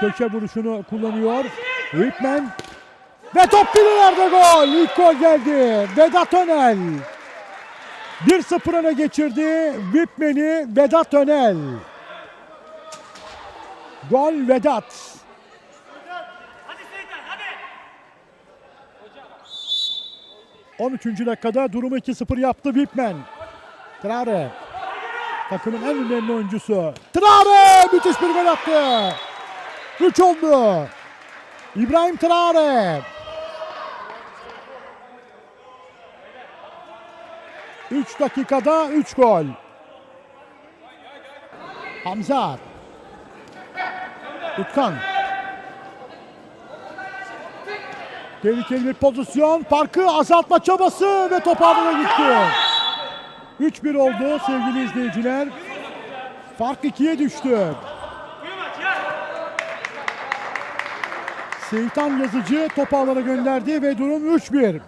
köşe vuruşunu kullanıyor. Whitman ve top birilerde gol. İlk gol geldi. Vedat Önel. 1-0 öne geçirdi Whitman'i Vedat Önel. Gol Vedat. Hadi. 13. dakikada durumu 2-0 yaptı Whitman. Traore. Takımın en önemli oyuncusu. Traore müthiş bir gol attı. 3 oldu. İbrahim Traore. 3 dakikada 3 gol. Hamza. Utkan. Tehlikeli bir pozisyon. Farkı azaltma çabası ve top ağına gitti. 3-1 oldu sevgili izleyiciler. Fark 2'ye düştü. Seyitan Yazıcı top ağlara gönderdi ve durum 3-1.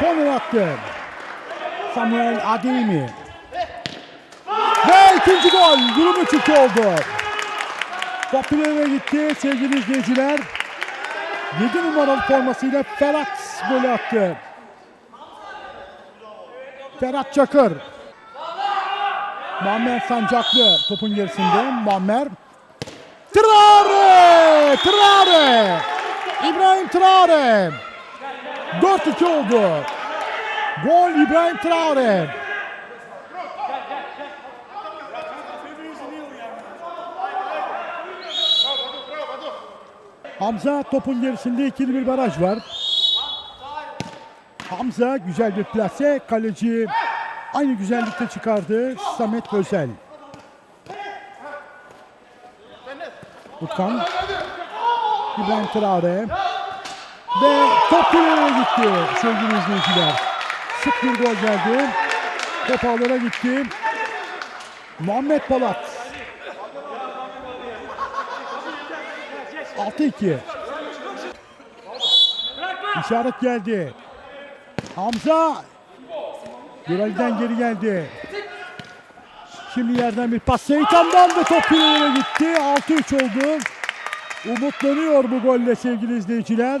Corner attı. Samuel Adeyemi. Ve ikinci gol. Durum 3-2 oldu. Top ileri gitti sevgili izleyiciler. 7 numaralı formasıyla Ferhat golü attı. Ferhat Çakır. Muammer Sancaklı topun gerisinde. Muammer. Traore! Traore! İbrahim Traore. 4-2 oldu. Gol İbrahim Traore. Hamza topun gerisinde ikili bir baraj var. Hamza güzel bir plase. Kaleci aynı güzellikte çıkardı. Samet Özel. Utkan. İbrahim Traore. Ve top ileri gitti sevgili izleyiciler. Sık bir gol geldi. Top gitti. Muhammed Polat. 6-2. İşaret geldi. Hamza Gürel'den geri geldi. Şimdi yerden bir pas Seytan'dan da top ileri gitti. 6-3 oldu. Umutlanıyor bu golle sevgili izleyiciler.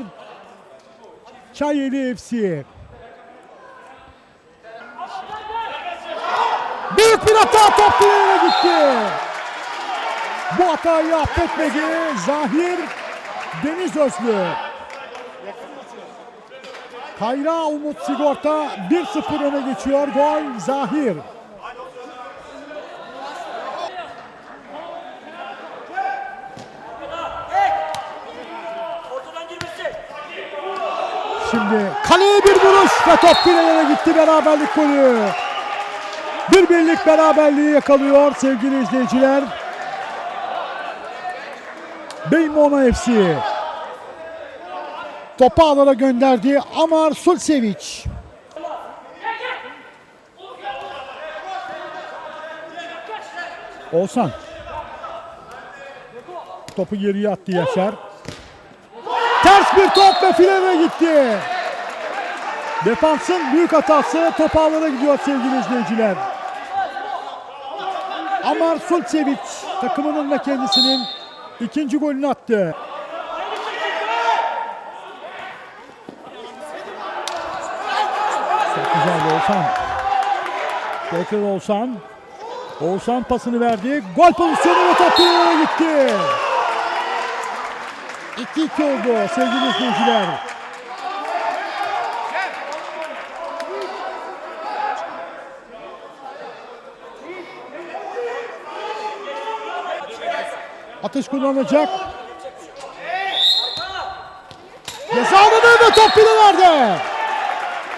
Çayeli FC. Büyük bir hata top ileri gitti. Bu hatayı affetmedi. Zahir Deniz Özlü. Kayra Umut Sigorta 1-0 öne geçiyor. Gol Zahir. Şimdi kaleye bir vuruş ve top filelere gitti beraberlik golü. Bir birlik beraberliği yakalıyor sevgili izleyiciler. Beymona FC. Topu alana gönderdi Amar Sulsevic. Olsan. Topu geriye attı Yaşar. Ters bir top ve filene gitti. Defansın büyük hatası top ağlara gidiyor sevgili izleyiciler. Amar Sulcevic takımının da kendisinin ikinci golünü attı. Çok güzel Oğuzhan. Tekrar Oğuzhan. Oğuzhan pasını verdi. Gol pozisyonu ve top gitti. 2-2 oldu sevgili izleyiciler. Atış kullanacak. Ceza alanı ve top nerede?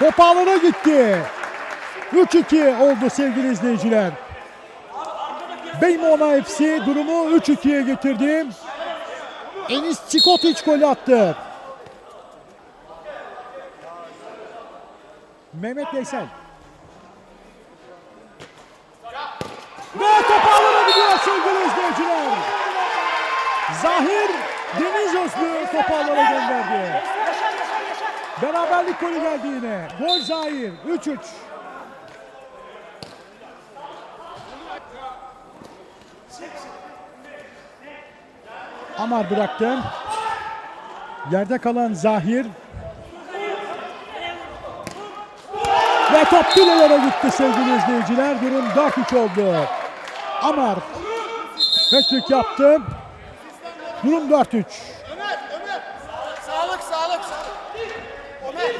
Top ağlara gitti. 3-2 oldu sevgili izleyiciler. Beymona FC durumu 3-2'ye getirdi. Enis Çikotiç golü attı. Mehmet Veysel. Ve top ağlara gidiyor sevgili izleyiciler. Zahir Deniz Özlü top ağlara gönderdi. Beraberlik golü geldi yine. Gol Zahir 3-3. Amar bıraktı. Yerde kalan Zahir. Ve top filelere gitti sevgili izleyiciler. Durum 4-3 oldu. Amar hat yaptı. Durum 4-3. Ömer, Ömer. Sağlık, sağlık, sağlık. Ömer.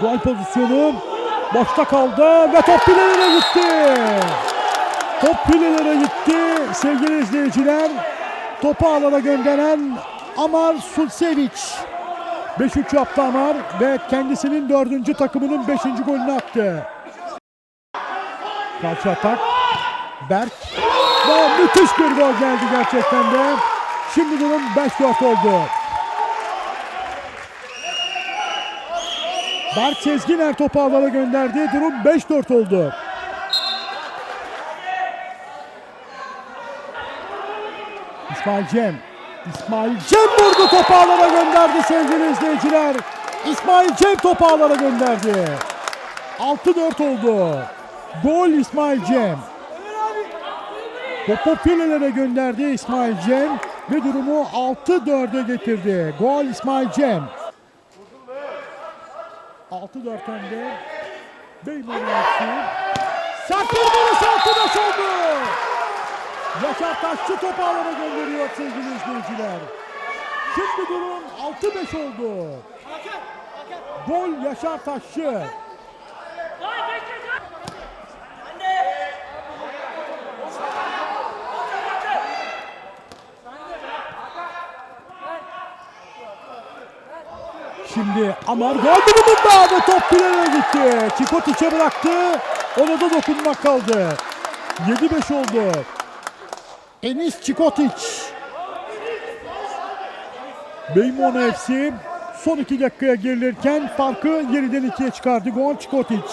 Gol pozisyonu boşta kaldı ve top filelere gitti. Top filelere gitti sevgili izleyiciler. Topu alana gönderen Amar Sulsevic. 5-3 yaptı Amar ve kendisinin dördüncü takımının beşinci golünü attı. Karşı atak. Berk. Ve müthiş bir gol geldi gerçekten de. Şimdi durum 5-4 oldu. Berk Sezginer topu alana gönderdi. Durum 5-4 oldu. İsmail Cem. İsmail Cem vurdu topu alana gönderdi sevgili izleyiciler. İsmail Cem topu alana gönderdi. 6-4 oldu. Gol İsmail Cem. Topu filelere gönderdi İsmail Cem ve durumu 6-4'e getirdi. Gol İsmail Cem. 6-4 önde. Beyman Ersin. Sert bir vuruş 6-5 oldu. Yaşar Taşçı topu alana gönderiyor sevgili izleyiciler. Şimdi durum 6-5 oldu. Gol Yaşar Taşçı. Şimdi Amar gol durumunda ve top filelere gitti. Çikotiç'e bıraktı. Ona da dokunmak kaldı. 7-5 oldu. Enis Çikotiç. Beymona FC son 2 dakikaya gerilirken farkı 7'den 2'ye çıkardı. Gol Çikotiç.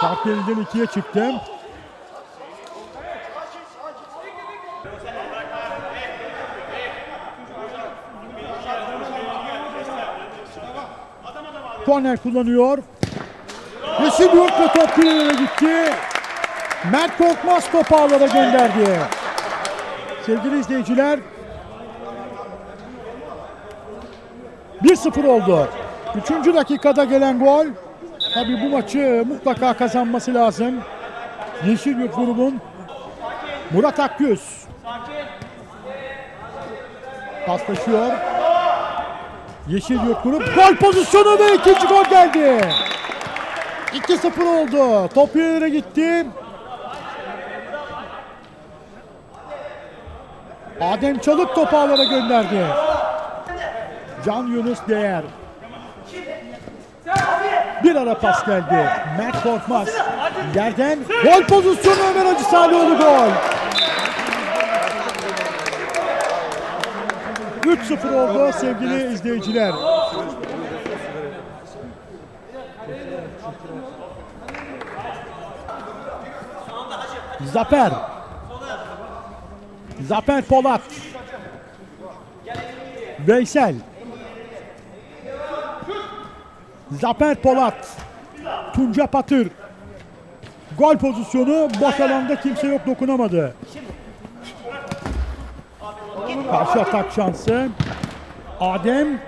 Fark 7'den 2'ye çıktı. Korner kullanıyor. Yeşil yok top filelere gitti. Mert Korkmaz topu ağlara gönderdi. Sevgili izleyiciler 1-0 oldu. 3. dakikada gelen gol. Tabii bu maçı mutlaka kazanması lazım. Yeşilyurt grubun Murat Akgüz. Paslaşıyor. Yeşilyurt grup gol pozisyonu ve ikinci gol geldi. 2-0 oldu. Top ileri gitti. Adem Çalık topu ağlara gönderdi. Can Yunus Değer. Bir ara pas geldi. Mert Korkmaz. Yerden gol pozisyonu Ömer Hacı Salihoğlu gol. 3-0 oldu sevgili izleyiciler. Zafer. Zafer Polat. Veysel. Zafer Polat. Tunca Patır. Gol pozisyonu boş alanda kimse yok dokunamadı. Karşı atak şansı. Adem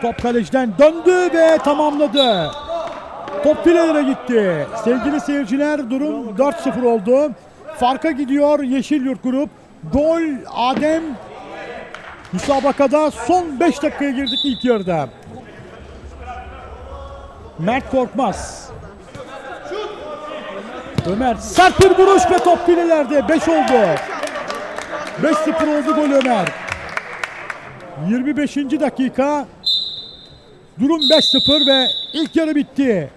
top kaleciden döndü ve tamamladı. Top filelere gitti. Sevgili seyirciler durum 4-0 oldu. Farka gidiyor Yeşilyurt grup. Gol Adem müsabakada son 5 dakikaya girdik ilk yarıda. Mert Korkmaz. Ömer sert bir vuruş ve top filelerde 5 oldu. 5-0 oldu gol Ömer. 25. dakika. Durum 5-0 ve ilk yarı bitti.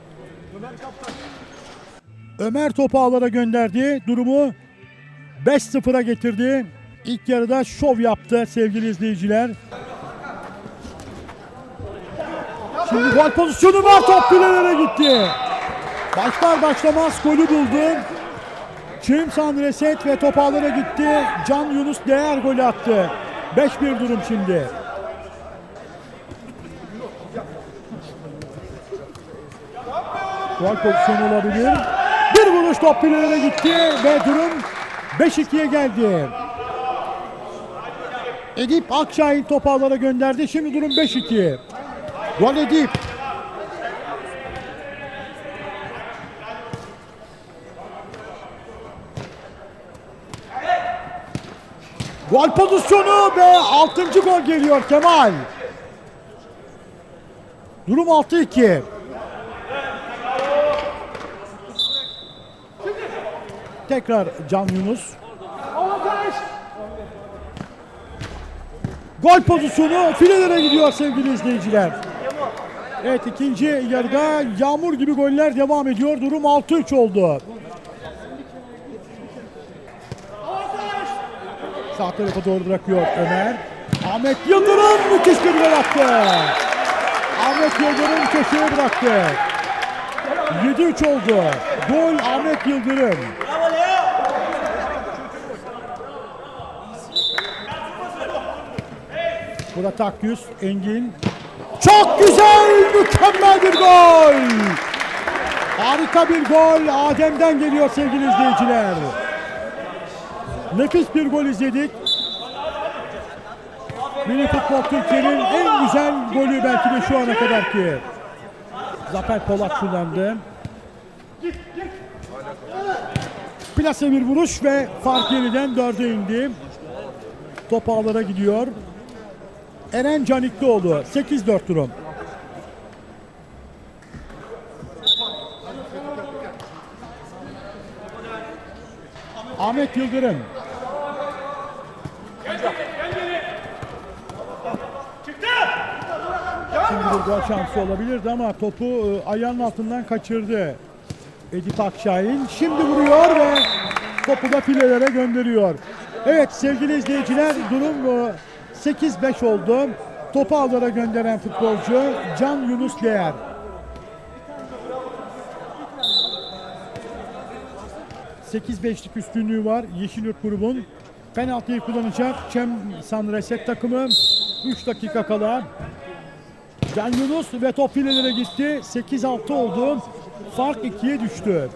Ömer topu ağlara gönderdi. Durumu 5-0'a getirdi. İlk yarıda şov yaptı sevgili izleyiciler. Şimdi gol pozisyonu var top gitti. Başlar başlamaz golü buldu. Çim Sandreset ve topağlara gitti. Can Yunus değer golü attı. 5-1 durum şimdi. Gol pozisyonu olabilir. Bir vuruş top pilere gitti ve durum 5-2'ye geldi. Edip Akşahin topağlara gönderdi. Şimdi durum 5-2. Gol Edip. Gol pozisyonu ve 6. gol geliyor Kemal. Durum 6-2. Tekrar Can Yunus. Gol pozisyonu filelere gidiyor sevgili izleyiciler. Evet ikinci yarıda yağmur gibi goller devam ediyor. Durum 6-3 oldu. Sağ tarafa doğru bırakıyor Ömer. Ahmet Yıldırım müthiş bir gol attı. Ahmet Yıldırım köşeye bıraktı. 7-3 oldu. Gol Ahmet Yıldırım. Murat Akyüz, Engin. Çok güzel, mükemmel bir gol. Harika bir gol Adem'den geliyor sevgili izleyiciler. Nefis bir gol izledik. Mini Futbol Türkiye'nin en güzel golü belki de şu ana kadar ki. Zafer Polat kullandı. Plase bir vuruş ve fark yeniden dörde indi. Top ağlara gidiyor. Eren Caniklioğlu 8-4 durum. Ahmet Yıldırım. Bir gol şansı olabilirdi ama topu e, ayağının altından kaçırdı. Edip Akşahin şimdi vuruyor ve topu da filelere gönderiyor. Evet sevgili izleyiciler durum e, 8-5 oldu. Topu ağlara gönderen futbolcu Can Yunus Değer. ...8-5'lik üstünlüğü var Yeşilyurt grubun. Penaltıyı kullanacak Çem Sanreset takımı. 3 dakika kala. Can Yunus ve top filelere gitti. 8-6 oldu. Fark 2'ye düştü.